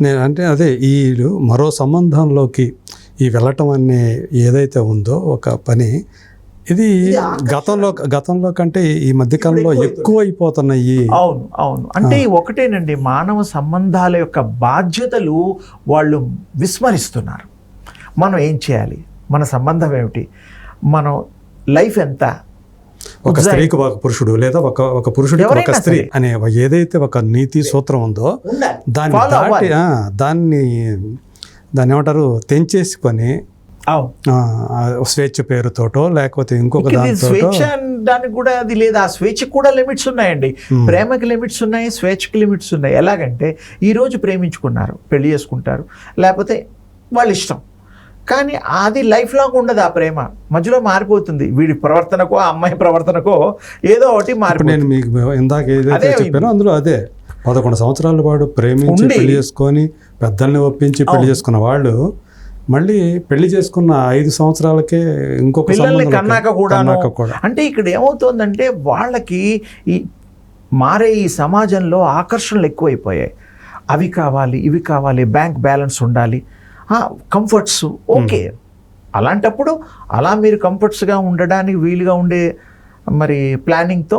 నేను అంటే అదే ఈ మరో సంబంధంలోకి ఈ వెళ్ళటం అనే ఏదైతే ఉందో ఒక పని ఇది గతంలో గతంలో కంటే ఈ మధ్యకాలంలో ఎక్కువ అయిపోతున్నాయి అవును అవును. అంటే ఒకటేనండి మానవ సంబంధాల యొక్క బాధ్యతలు వాళ్ళు విస్మరిస్తున్నారు. మనం ఏం చేయాలి? మన సంబంధం ఏమిటి? మనం లైఫ్ ఎంత? ఒక స్త్రీకి ఒక పురుషుడు లేదా ఒక ఒక పురుషుడికి ఒక స్త్రీ అనే ఏదైతే ఒక నీతి సూత్రం ఉందో దాన్ని దాటి దాన్ని దాన్ని ఏమంటారు తెంచేసుకొని స్వేచ్ఛ పేరుతోటో లేకపోతే ఇంకొక స్వేచ్ఛ దానికి కూడా అది లేదు. ఆ స్వేచ్ఛకు కూడా లిమిట్స్ ఉన్నాయండి. Hmm. ప్రేమకి లిమిట్స్ ఉన్నాయి స్వేచ్ఛకి లిమిట్స్ ఉన్నాయి. ఎలాగంటే ఈ రోజు ప్రేమించుకున్నారు పెళ్ళి చేసుకుంటారు లేకపోతే వాళ్ళ ఇష్టం. కానీ అది లైఫ్ లాంగ్ ఉండదు ఆ ప్రేమ. మధ్యలో మారిపోతుంది. వీడి ప్రవర్తనకో ఆ అమ్మాయి ప్రవర్తనకో ఏదో ఒకటి మారిపోతుంది. నేను మీకు ఇందాక ఏదైతే చెప్పానో అందులో అదే. పదకొండు సంవత్సరాల పాటు ప్రేమించి. పెళ్ళి చేసుకొని పెద్దల్ని ఒప్పించి పెళ్ళి చేసుకున్న వాళ్ళు మళ్ళీ పెళ్ళి చేసుకున్న ఐదు సంవత్సరాలకే ఇంకొక పిల్లల్ని కన్నాక కూడా. అంటే ఇక్కడ ఏమవుతోందంటే వాళ్ళకి ఈ మారే ఈ సమాజంలో ఆకర్షణలు ఎక్కువైపోయాయి. అవి కావాలి ఇవి కావాలి బ్యాంక్ బ్యాలెన్స్ ఉండాలి. కంఫర్ట్స్ ఓకే అలాంటప్పుడు అలా మీరు కంఫర్ట్స్గా ఉండడానికి వీలుగా ఉండే మరి ప్లానింగ్తో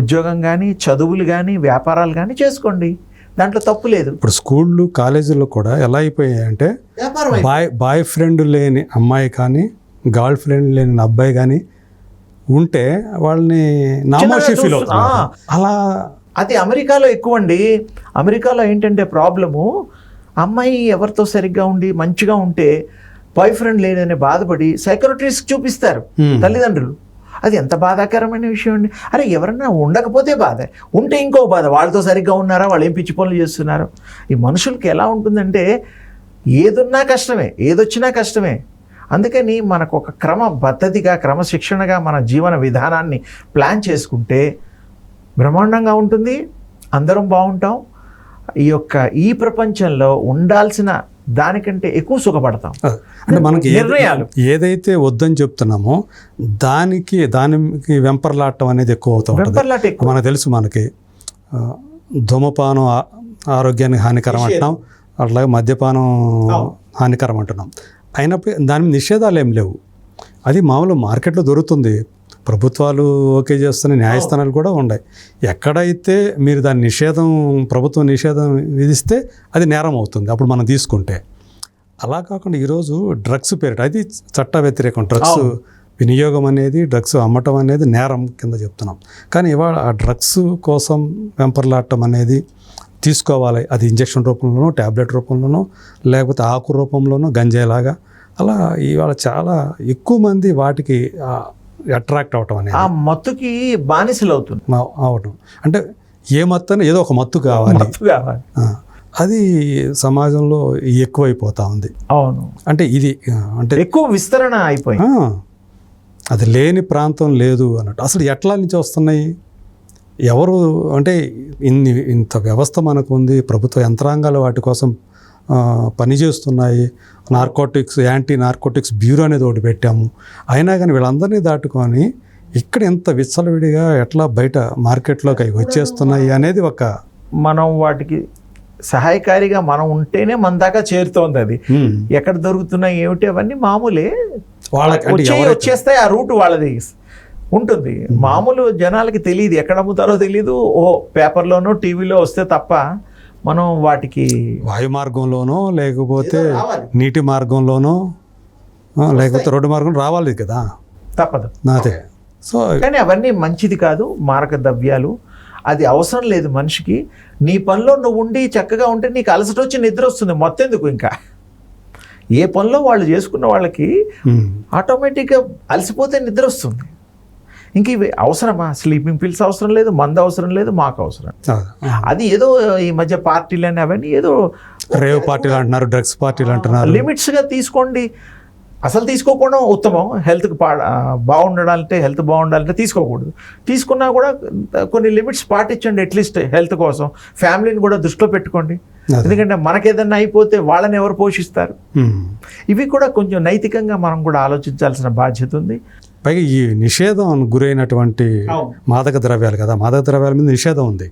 ఉద్యోగం కానీ చదువులు కానీ వ్యాపారాలు కానీ చేసుకోండి. దాంట్లో తప్పు లేదు. ఇప్పుడు స్కూళ్ళు కాలేజీల్లో కూడా ఎలా అయిపోయాయి అంటే బాయ్ బాయ్ ఫ్రెండ్ లేని అమ్మాయి కానీ గర్ల్ ఫ్రెండ్ లేని అబ్బాయి కానీ ఉంటే వాళ్ళని నామోషి ఫీల్. అవుతున్నారు. అలా అది అమెరికాలో ఎక్కువ అండి అమెరికాలో ఏంటంటే ప్రాబ్లము అమ్మాయి ఎవరితో సరిగ్గా ఉండి మంచిగా ఉంటే బాయ్ ఫ్రెండ్ లేడనే బాధపడి సైకరోట్రిస్ట్ చూపిస్తారు. తల్లిదండ్రులు. అది ఎంత బాధాకరమైన విషయం అండి. అరే ఎవరన్నా ఉండకపోతే బాధ. ఉంటే ఇంకో బాధ. వాళ్ళతో సరిగ్గా ఉన్నారా? వాళ్ళు ఏం పిచ్చి పనులు చేస్తున్నారు? ఈ మనుషులకి ఎలా ఉంటుందంటే ఏదున్నా కష్టమే ఏదొచ్చినా కష్టమే. అందుకని మనకు ఒక క్రమ పద్ధతిగా క్రమశిక్షణగా మన జీవన విధానాన్ని ప్లాన్ చేసుకుంటే బ్రహ్మాండంగా ఉంటుంది. అందరం బాగుంటాం. ఈ యొక్క ఈ ప్రపంచంలో ఉండాల్సిన దానికంటే ఎక్కువ సుఖపడతాం. అంటే మనకి నిర్ణయాలు. ఏదైతే వద్దని చెప్తున్నామో దానికి దానికి వెంపర్లాడటం అనేది ఎక్కువ అవుతూ ఉంటుంది. వెంపర్లాట ఎక్కువ. మనకు తెలుసు మనకి ధూమపానం ఆరోగ్యానికి హానికరం అంటున్నాం. అట్లాగే మద్యపానం హానికరం అంటున్నాం. అయినప్పుడు దాని నిషేధాలు ఏం లేవు. అది మామూలు మార్కెట్లో దొరుకుతుంది. ప్రభుత్వాలు ఓకే చేస్తున్న న్యాయస్థానాలు కూడా ఉన్నాయి. ఎక్కడైతే మీరు దాని నిషేధం ప్రభుత్వం నిషేధం విధిస్తే అది నేరం అవుతుంది అప్పుడు మనం తీసుకుంటే. అలా కాకుండా ఈరోజు డ్రగ్స్ పేరిట అది చట్ట వ్యతిరేకం. డ్రగ్స్ వినియోగం అనేది డ్రగ్స్ అమ్మటం అనేది నేరం కింద చెప్తున్నాం. కానీ ఇవాళ ఆ డ్రగ్స్ కోసం వెంపర్లాడటం అనేది తీసుకోవాలి. అది ఇంజెక్షన్ రూపంలోనో ట్యాబ్లెట్ రూపంలోనో లేకపోతే ఆకు రూపంలోనో గంజాయిలాగా. అలా ఇవాళ చాలా ఎక్కువ మంది వాటికి అట్రాక్ట్ అవటం అనేది. ఆ మత్తుకి బానిసలు అవుతుంది అవటం. అంటే ఏ మత్తు ఏదో ఒక మత్తు కావాలి. మత్తు కావాలి. అది సమాజంలో ఎక్కువైపోతా ఉంది. అవును. అంటే ఇది అంటే ఎక్కువ విస్తరణ అయిపోయింది. అది లేని ప్రాంతం లేదు అన్నట్టు. అసలు ఎట్లా నుంచి వస్తున్నాయి? ఎవరు అంటే ఇన్ని ఇంత వ్యవస్థ మనకు ఉంది ప్రభుత్వ యంత్రాంగాలు వాటి కోసం పనిచేస్తున్నాయి నార్కోటిక్స్ యాంటీ నార్కోటిక్స్ బ్యూరో అనేది ఒకటి పెట్టాము. అయినా కానీ వీళ్ళందరినీ దాటుకొని ఇక్కడ ఎంత విచ్చలవిడిగా ఎట్లా బయట మార్కెట్లోకి అవి వచ్చేస్తున్నాయి అనేది ఒక మనం వాటికి సహాయకారిగా మనం ఉంటేనే మన దాకా చేరుతోంది అది. ఎక్కడ దొరుకుతున్నాయి ఏమిటి అవన్నీ మామూలే. వాళ్ళకి వచ్చేస్తాయి ఆ రూట్ వాళ్ళది ఉంటుంది. మామూలు జనాలకి తెలియదు ఎక్కడ అమ్ముతారో తెలియదు ఓ పేపర్లోనో టీవీలో వస్తే తప్ప మనం వాటికి వాయు మార్గంలోనో లేకపోతే. నీటి మార్గంలోనో లేకపోతే రోడ్డు మార్గం రావాలి కదా? తప్పదు. నాదే. సో కానీ అవన్నీ మంచిది కాదు మారక ద్రవ్యాలు అది అవసరం లేదు మనిషికి. నీ పనిలో నువ్వు ఉండి చక్కగా ఉంటే నీకు అలసట వచ్చి నిద్ర వస్తుంది మొత్తం ఎందుకు ఇంకా. ఏ పనిలో వాళ్ళు చేసుకున్న వాళ్ళకి ఆటోమేటిక్గా అలసిపోతే నిద్ర వస్తుంది. ఇంక ఇవి అవసరమా? స్లీపింగ్ పిల్స్ అవసరం లేదు మందు అవసరం లేదు మాకు అవసరం. అదే. ఏదో ఈ మధ్య పార్టీలు అని అవన్నీ ఏదో రేవ్ పార్టీలు అంటున్నారు డ్రగ్స్ పార్టీలు అంటున్నారు. లిమిట్స్గా తీసుకోండి. అసలు తీసుకోకుండా ఉత్తమం. హెల్త్కి పా బాగుండాలంటే హెల్త్ బాగుండాలంటే తీసుకోకూడదు. తీసుకున్నా కూడా కొన్ని లిమిట్స్ పాటించండి అట్లీస్ట్ హెల్త్ కోసం. ఫ్యామిలీని కూడా దృష్టిలో పెట్టుకోండి. ఎందుకంటే మనకేదన్నా అయిపోతే వాళ్ళని ఎవరు పోషిస్తారు. ఇవి కూడా కొంచెం నైతికంగా మనం కూడా ఆలోచించాల్సిన బాధ్యత ఉంది. పైగా ఈ నిషేధం గురైనటువంటి. మాదక ద్రవ్యాలు కదా మాదక ద్రవ్యాల మీద నిషేధం ఉంది.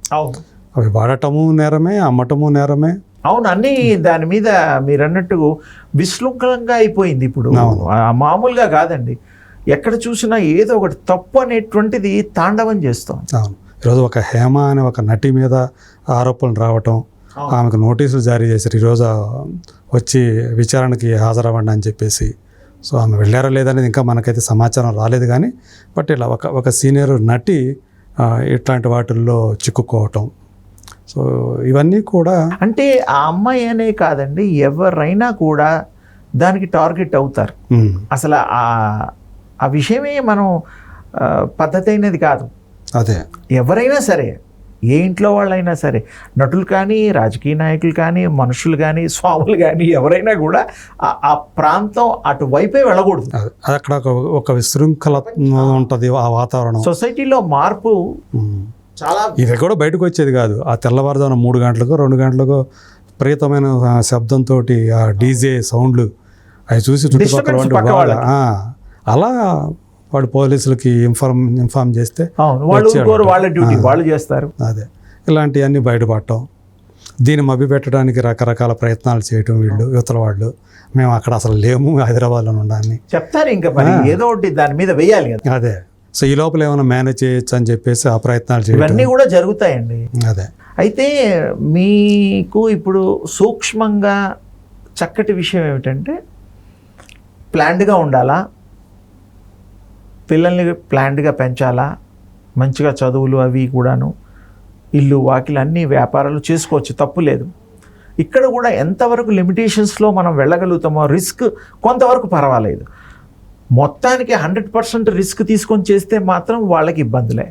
అవి వాడటము నేరమే అమ్మటము నేరమే? అవును అన్ని దాని మీద మీరు అన్నట్టు విశృంఖలంగా అయిపోయింది ఇప్పుడు. మామూలుగా కాదండి. ఎక్కడ చూసినా ఏదో ఒకటి తప్పు అనేటువంటిది తాండవం చేస్తాం. అవును. ఈరోజు ఒక హేమ అనే ఒక నటి మీద ఆరోపణలు రావటం ఆమెకు నోటీసులు జారీ చేశారు. ఈరోజు వచ్చి విచారణకి హాజరవ్వండి అని చెప్పేసి సో ఆమె వెళ్ళారో లేదనేది ఇంకా మనకైతే సమాచారం రాలేదు కానీ బట్ ఇలా ఒక ఒక సీనియర్ నటి ఇట్లాంటి వాటిల్లో చిక్కుకోవటం. సో ఇవన్నీ కూడా అంటే ఆ అమ్మాయి అనే కాదండి ఎవరైనా కూడా దానికి టార్గెట్ అవుతారు. అసలు ఆ విషయమే మనం పద్ధతి అయినది కాదు. అదే. ఎవరైనా సరే ఏ ఇంట్లో వాళ్ళైనా సరే నటులు కానీ రాజకీయ నాయకులు కానీ మనుషులు కానీ స్వాములు కానీ ఎవరైనా కూడా ఆ- ప్రాంతం అటువైపే వెళ్ళకూడదు. అదే అక్కడ ఒక విశృంఖల ఉంటుంది ఆ వాతావరణం. సొసైటీలో మార్పు. చాలా ఇది కూడా బయటకు వచ్చేది కాదు. ఆ తెల్లవారుజామున మూడు గంటలకు రెండు గంటలకు ప్రియతమైన ఆ శబ్దంతో ఆ డీజే సౌండ్లు అవి చూసి చుట్టుపక్కల అలా వాడు పోలీసులకి ఇన్ఫార్మ్ ఇన్ఫార్మ్ చేస్తే వాళ్ళు వాళ్ళ డ్యూటీ వాళ్ళు చేస్తారు. అదే. ఇలాంటివన్నీ బయటపడటం. దీన్ని మభ్యపెట్టడానికి రకరకాల ప్రయత్నాలు చేయటం వీళ్ళు యువతల వాళ్ళు. మేము అక్కడ అసలు లేము హైదరాబాద్లో ఉండాలని. చెప్తారు ఇంకా మరి ఏదో ఒకటి దాని మీద వేయాలి కదా. అదే. సో ఈ లోపల ఏమైనా మేనేజ్ చేయొచ్చు అని చెప్పేసి ఆ ప్రయత్నాలు చేయడం ఇవన్నీ కూడా జరుగుతాయండి. అదే. అయితే మీకు ఇప్పుడు సూక్ష్మంగా చక్కటి విషయం ఏమిటంటే ప్లాన్డ్గా ఉండాలా? పిల్లల్ని ప్లాన్డ్గా పెంచాలా? మంచిగా చదువులు అవి కూడాను ఇల్లు వాకిలు అన్ని వ్యాపారాలు చేసుకోవచ్చు తప్పు లేదు. ఇక్కడ కూడా ఎంతవరకు లిమిటేషన్స్లో మనం వెళ్ళగలుగుతామో రిస్క్ కొంతవరకు పర్వాలేదు. మొత్తానికి హండ్రెడ్ పర్సెంట్ రిస్క్ తీసుకొని చేస్తే మాత్రం వాళ్ళకి ఇబ్బందులే.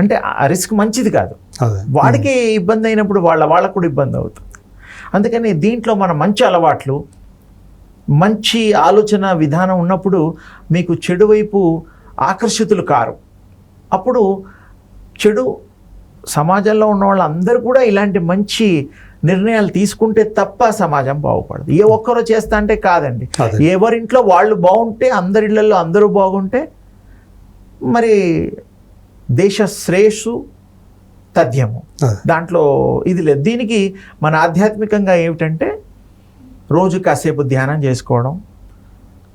అంటే ఆ రిస్క్ మంచిది కాదు. వాడికి ఇబ్బంది అయినప్పుడు వాళ్ళ వాళ్ళకు కూడా ఇబ్బంది అవుతుంది. అందుకని దీంట్లో మన మంచి అలవాట్లు మంచి ఆలోచన విధానం ఉన్నప్పుడు మీకు చెడు వైపు ఆకర్షితులు కారు. అప్పుడు చెడు సమాజంలో ఉన్న వాళ్ళందరూ కూడా ఇలాంటి మంచి నిర్ణయాలు తీసుకుంటే తప్ప సమాజం బాగుపడదు. ఏ ఒక్కరో చేస్తా అంటే కాదండి. ఎవరింట్లో వాళ్ళు బాగుంటే అందరి ఇళ్ళలో అందరూ బాగుంటే మరి దేశ శ్రేయస్సు తథ్యము. దాంట్లో ఇది లేదు. దీనికి మన ఆధ్యాత్మికంగా ఏమిటంటే రోజు కాసేపు ధ్యానం చేసుకోవడం.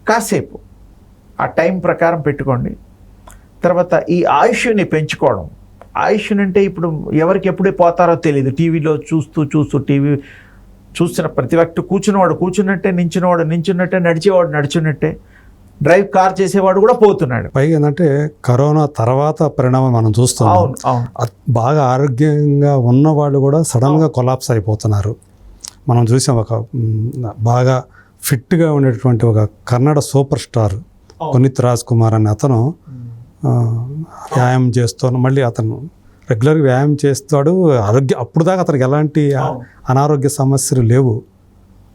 కాసేపు ఆ టైం ప్రకారం పెట్టుకోండి. తర్వాత ఈ ఆయుష్ని పెంచుకోవడం. ఆయుష్ అంటే ఇప్పుడు ఎవరికి ఎప్పుడే పోతారో తెలియదు. టీవీలో చూస్తూ చూస్తూ టీవీ చూస్తున్న ప్రతి వ్యక్తి కూర్చున్నవాడు కూర్చున్నట్టే నించున్నవాడు నించున్నట్టే నడిచేవాడు నడిచున్నట్టే. డ్రైవ్ కార్ చేసేవాడు కూడా పోతున్నాడు. పైగా ఏంటంటే కరోనా తర్వాత పరిణామం మనం చూస్తాం బాగా ఆరోగ్యంగా ఉన్న వాళ్ళు కూడా సడన్గా కొలాప్స్ అయిపోతున్నారు. మనం చూసాం ఒక బాగా ఫిట్గా ఉండేటువంటి ఒక కన్నడ సూపర్ స్టార్ పునీత్ రాజ్ కుమార్ అనే అతను వ్యాయామం చేస్తాను మళ్ళీ అతను రెగ్యులర్గా వ్యాయామం చేస్తాడు. ఆరోగ్య అప్పుడు దాకా అతనికి ఎలాంటి. అనారోగ్య సమస్యలు లేవు.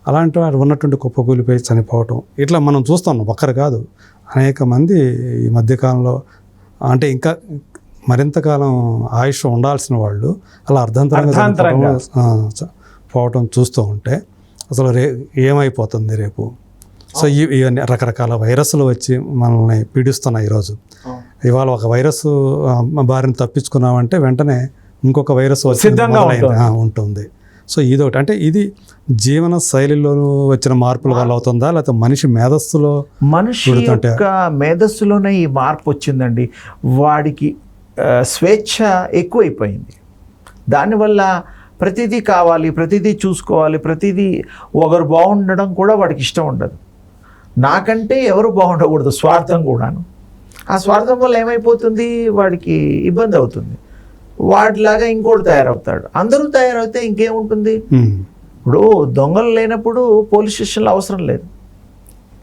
అలాంటి వాడు ఉన్నటువంటి కుప్పకూలిపోయి చనిపోవటం ఇట్లా మనం చూస్తున్నాం ఒక్కరు కాదు. అనేక మంది ఈ మధ్యకాలంలో అంటే ఇంకా మరింత కాలం ఆయుష్ ఉండాల్సిన వాళ్ళు. అలా అర్ధంతరంగా పోవటం చూస్తూ ఉంటే అసలు రే ఏమైపోతుంది రేపు? సో ఈ ఇవన్నీ రకరకాల వైరస్లు వచ్చి మనల్ని పీడిస్తున్నాయి ఈరోజు. ఇవాళ ఒక వైరస్ బారిన తప్పించుకున్నామంటే వెంటనే ఇంకొక వైరస్ వచ్చి సిద్ధంగా ఉంటుంది. సో ఇదొకటి. అంటే ఇది జీవన శైలిలోనూ వచ్చిన మార్పుల వల్ల అవుతుందా? లేకపోతే మనిషి మేధస్సులో మనిషి మేధస్సులోనే ఈ మార్పు వచ్చిందండి. వాడికి స్వేచ్ఛ ఎక్కువైపోయింది. దానివల్ల ప్రతిదీ కావాలి ప్రతిదీ చూసుకోవాలి ప్రతిదీ ఒకరు బాగుండడం కూడా వాడికి ఇష్టం ఉండదు. నాకంటే ఎవరు బాగుండకూడదు? స్వార్థం కూడాను. ఆ స్వార్థం వల్ల ఏమైపోతుంది? వాడికి ఇబ్బంది అవుతుంది. వాడిలాగా ఇంకోటి తయారవుతాడు. అందరూ తయారవుతే ఇంకేముంటుంది? ఇప్పుడు దొంగలు లేనప్పుడు పోలీస్ స్టేషన్లో అవసరం లేదు.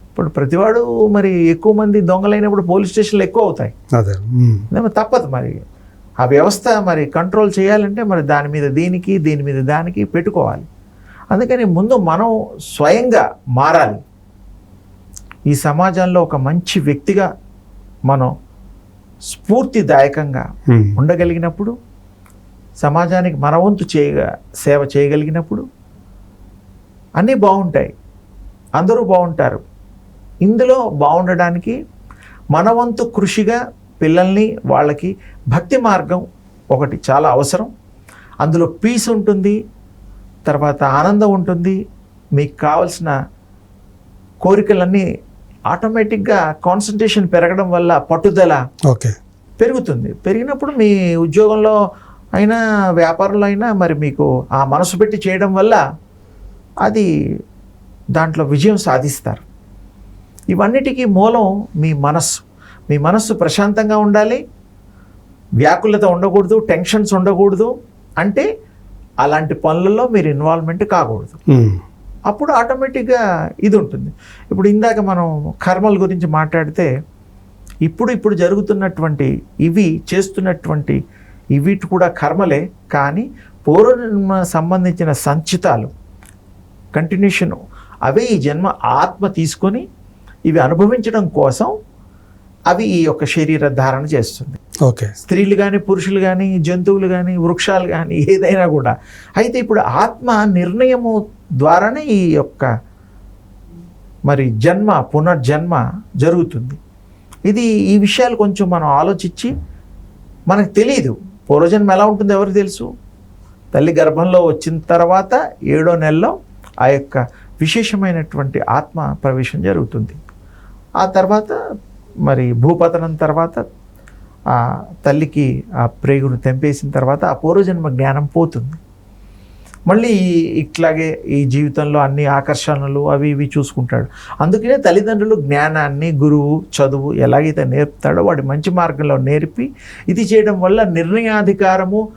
ఇప్పుడు ప్రతివాడు మరి ఎక్కువ మంది దొంగలైనప్పుడు పోలీస్ స్టేషన్లు ఎక్కువ అవుతాయి. తప్పదు మరి. ఆ వ్యవస్థ మరి కంట్రోల్ చేయాలంటే మరి దాని మీద దీనికి దీని మీద దానికి పెట్టుకోవాలి. అందుకని ముందు మనం స్వయంగా మారాలి. ఈ సమాజంలో ఒక మంచి వ్యక్తిగా మనం స్ఫూర్తిదాయకంగా ఉండగలిగినప్పుడు సమాజానికి మన వంతు చేయగ సేవ చేయగలిగినప్పుడు అన్నీ బాగుంటాయి. అందరూ బాగుంటారు. ఇందులో బాగుండడానికి మన వంతు కృషిగా పిల్లల్ని వాళ్ళకి భక్తి మార్గం ఒకటి చాలా అవసరం. అందులో పీస్ ఉంటుంది తర్వాత ఆనందం ఉంటుంది మీకు కావలసిన కోరికలన్నీ ఆటోమేటిక్గా కాన్సన్ట్రేషన్ పెరగడం వల్ల పట్టుదల ఓకే. పెరుగుతుంది. పెరిగినప్పుడు మీ ఉద్యోగంలో అయినా వ్యాపారంలో అయినా మరి మీకు ఆ మనసు పెట్టి చేయడం వల్ల అది దాంట్లో విజయం సాధిస్తారు. ఇవన్నిటికీ మూలం మీ మనస్సు. మీ మనస్సు ప్రశాంతంగా ఉండాలి. వ్యాకులత ఉండకూడదు టెన్షన్స్ ఉండకూడదు. అంటే అలాంటి పనులలో మీరు ఇన్వాల్వ్మెంట్ కాకూడదు. అప్పుడు ఆటోమేటిక్గా ఇది ఉంటుంది. ఇప్పుడు ఇందాక మనం కర్మల గురించి మాట్లాడితే ఇప్పుడు ఇప్పుడు జరుగుతున్నటువంటి ఇవి చేస్తున్నటువంటి ఇవి కూడా కర్మలే. కానీ పూర్వజన్మ సంబంధించిన సంచితాలు కంటిన్యూషన్ అవే ఈ జన్మ ఆత్మ తీసుకొని ఇవి అనుభవించడం కోసం అవి ఈ యొక్క శరీర ధారణ చేస్తుంది. ఓకే. స్త్రీలు కానీ పురుషులు కానీ జంతువులు కానీ వృక్షాలు కానీ ఏదైనా కూడా. అయితే ఇప్పుడు ఆత్మ నిర్ణయము ద్వారానే ఈ యొక్క మరి జన్మ పునర్జన్మ జరుగుతుంది. ఇది ఈ విషయాలు కొంచెం మనం ఆలోచించి మనకు తెలియదు పూర్వజన్మ ఎలా ఉంటుందో ఎవరికి తెలుసు? తల్లి గర్భంలో వచ్చిన తర్వాత ఏడో నెలలో ఆ యొక్క విశేషమైనటువంటి ఆత్మ ప్రవేశం జరుగుతుంది. ఆ తర్వాత మరి భూపతనం తర్వాత ఆ తల్లికి ఆ ప్రేగును తెంపేసిన తర్వాత ఆ పూర్వజన్మ జ్ఞానం పోతుంది. మళ్ళీ ఈ- ఇట్లాగే ఈ జీవితంలో అన్ని ఆకర్షణలు అవి ఇవి చూసుకుంటాడు. అందుకనే తల్లిదండ్రులు జ్ఞానాన్ని గురువు చదువు ఎలాగైతే నేర్పుతాడో వాడి మంచి మార్గంలో నేర్పి ఇది చేయడం వల్ల నిర్ణయాధికారము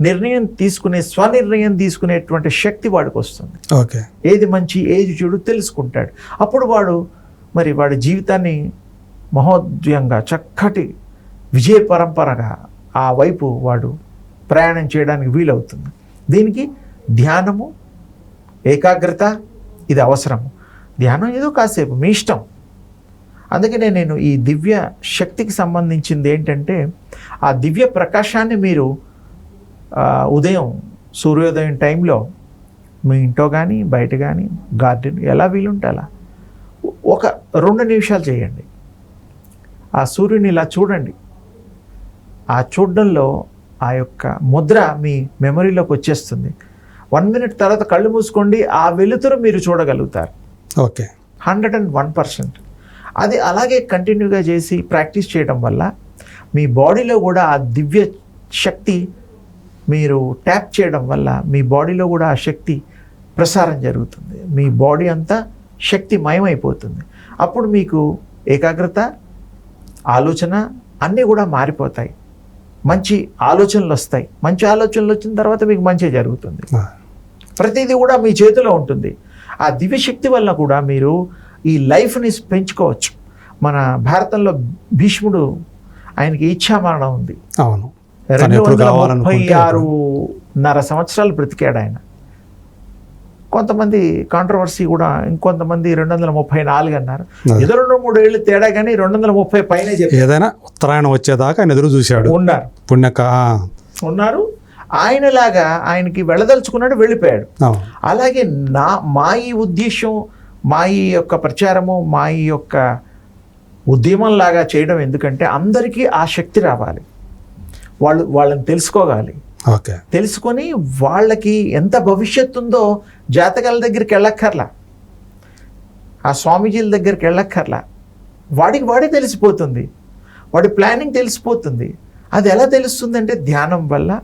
నిర్ణయం తీసుకునే స్వనిర్ణయం తీసుకునేటువంటి శక్తి వాడికి వస్తుంది. ఓకే. ఏది మంచి ఏది చెడు తెలుసుకుంటాడు. అప్పుడు వాడు మరి వాడి జీవితాన్ని మహోద్యంగా చక్కటి విజయ పరంపరగా ఆ వైపు వాడు ప్రయాణం చేయడానికి వీలవుతుంది. దీనికి ధ్యానము ఏకాగ్రత ఇది అవసరము. ధ్యానం ఏదో కాసేపు మీ ఇష్టం. అందుకనే నేను ఈ దివ్య శక్తికి సంబంధించింది ఏంటంటే ఆ దివ్య ప్రకాశాన్ని మీరు ఉదయం సూర్యోదయం టైంలో మీ ఇంట్లో కానీ బయట కానీ గార్డెన్ ఎలా వీలుంటే అలా ఒక రెండు నిమిషాలు చేయండి. ఆ సూర్యుని ఇలా చూడండి. ఆ చూడడంలో ఆ యొక్క ముద్ర మీ మెమరీలోకి వచ్చేస్తుంది. వన్ మినిట్ తర్వాత కళ్ళు మూసుకోండి ఆ వెలుతురు మీరు చూడగలుగుతారు. Okay. Hundred and one percent. అది అలాగే కంటిన్యూగా చేసి ప్రాక్టీస్ చేయడం వల్ల మీ బాడీలో కూడా ఆ దివ్య శక్తి మీరు ట్యాప్ చేయడం వల్ల మీ బాడీలో కూడా ఆ శక్తి ప్రసారం జరుగుతుంది. మీ బాడీ అంతా శక్తిమయమైపోతుంది. అప్పుడు మీకు ఏకాగ్రత ఆలోచన అన్నీ కూడా మారిపోతాయి. మంచి ఆలోచనలు వస్తాయి. మంచి ఆలోచనలు వచ్చిన తర్వాత మీకు మంచి జరుగుతుంది. ప్రతిదీ కూడా మీ చేతిలో ఉంటుంది. ఆ దివ్యశక్తి వల్ల కూడా మీరు ఈ లైఫ్ని పెంచుకోవచ్చు. మన భారతంలో భీష్ముడు ఆయనకి ఇచ్ఛామరణం ఉంది. అవును. రెండు వందల ముప్పై ఆరున్నర సంవత్సరాలు బ్రతికాడు ఆయన. కొంతమంది కాంట్రవర్సీ కూడా ఇంకొంతమంది రెండు వందల ముప్పై నాలుగు అన్నారు. ఏదో రెండు మూడు ఏళ్ళు తేడా కానీ రెండు వందల ముప్పై పైనే ఏదైనా ఉత్తరాయణం వచ్చేదాకా ఆయన ఎదురు చూశాడు. ఉన్నారు. పుణ్యక ఉన్నారు. ఆయనలాగా ఆయనకి వెళ్ళదలుచుకున్నాడు వెళ్ళిపోయాడు. అలాగే నా మా ఈ ఉద్దేశం మా ఈ యొక్క ప్రచారము మా ఈ యొక్క ఉద్యమంలాగా చేయడం ఎందుకంటే అందరికీ ఆ శక్తి రావాలి. వాళ్ళు వాళ్ళని తెలుసుకోగాలి ఓకే. తెలుసుకొని వాళ్ళకి ఎంత భవిష్యత్తు ఉందో జాతకాల దగ్గరికి వెళ్ళక్కర్లా. ఆ స్వామీజీల దగ్గరికి వెళ్ళక్కర్లా. వాడికి వాడే తెలిసిపోతుంది. వాడి ప్లానింగ్ తెలిసిపోతుంది. అది ఎలా తెలుస్తుందంటే ధ్యానం వల్ల